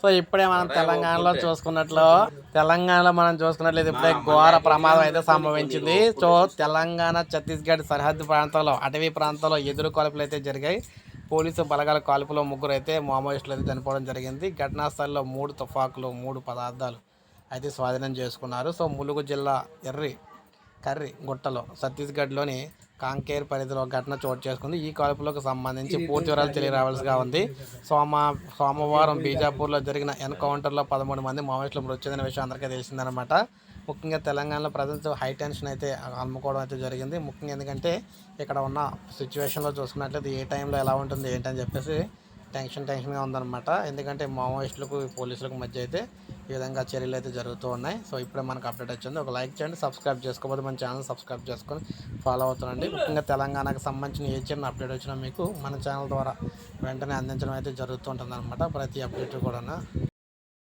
So ఇప్పుడే మనం తెలంగాణలో చూసుకున్నట్లు తెలంగాణలో మనం చూసుకున్నట్లయితే ఇప్పుడే ఘోర ప్రమాదం అయితే సంభవించింది. సో తెలంగాణ ఛత్తీస్గఢ్ సరిహద్దు ప్రాంతంలో అటవీ ప్రాంతంలో ఎదురు కాల్పులు అయితే జరిగాయి. పోలీసు బలగాల కాల్పులో ముగ్గురు అయితే మావోయిస్టులు అయితే చనిపోవడం జరిగింది. ఘటనా స్థలంలో మూడు తుపాకులు మూడు పదార్థాలు అయితే స్వాధీనం చేసుకున్నారు. సో ములుగు జిల్లా ఎర్రి కర్రి గుట్టలో ఛత్తీస్గఢ్లోని కాంకేర్ పరిధిలో ఘటన చోటు చేసుకుంది. ఈ కాల్పులకు సంబంధించి పూర్తి వివరాలు తెలియరావాల్సిగా ఉంది. సోమ సోమవారం బీజాపూర్లో జరిగిన ఎన్కౌంటర్లో పదమూడు మంది మావోయిస్టులు మృతి చెందిన విషయం అందరికీ తెలిసిందనమాట. ముఖ్యంగా తెలంగాణలో ప్రజెంట్ హై టెన్షన్ అయితే అమ్ముకోవడం అయితే జరిగింది. ముఖ్యంగా ఎందుకంటే ఇక్కడ ఉన్న సిచ్యువేషన్లో చూసుకున్నట్లయితే ఏ టైంలో ఎలా ఉంటుంది ఏంటని చెప్పేసి టెన్షన్ టెన్షన్గా ఉందన్నమాట. ఎందుకంటే మావోయిస్టులకు పోలీసులకు మధ్య అయితే ఈ విధంగా చర్యలు అయితే జరుగుతూ ఉన్నాయి. సో ఇప్పుడే మనకు అప్డేట్ వచ్చింది. ఒక లైక్ చేయండి సబ్స్క్రైబ్ చేసుకోకపోతే మన ఛానల్ సబ్స్క్రైబ్ చేసుకొని ఫాలో అవుతుందండి ముఖ్యంగా తెలంగాణకు సంబంధించిన ఏ చిన్న అప్డేట్ వచ్చినా మీకు మన ఛానల్ ద్వారా వెంటనే అందించడం అయితే జరుగుతూ ఉంటుంది ప్రతి అప్డేట్ కూడా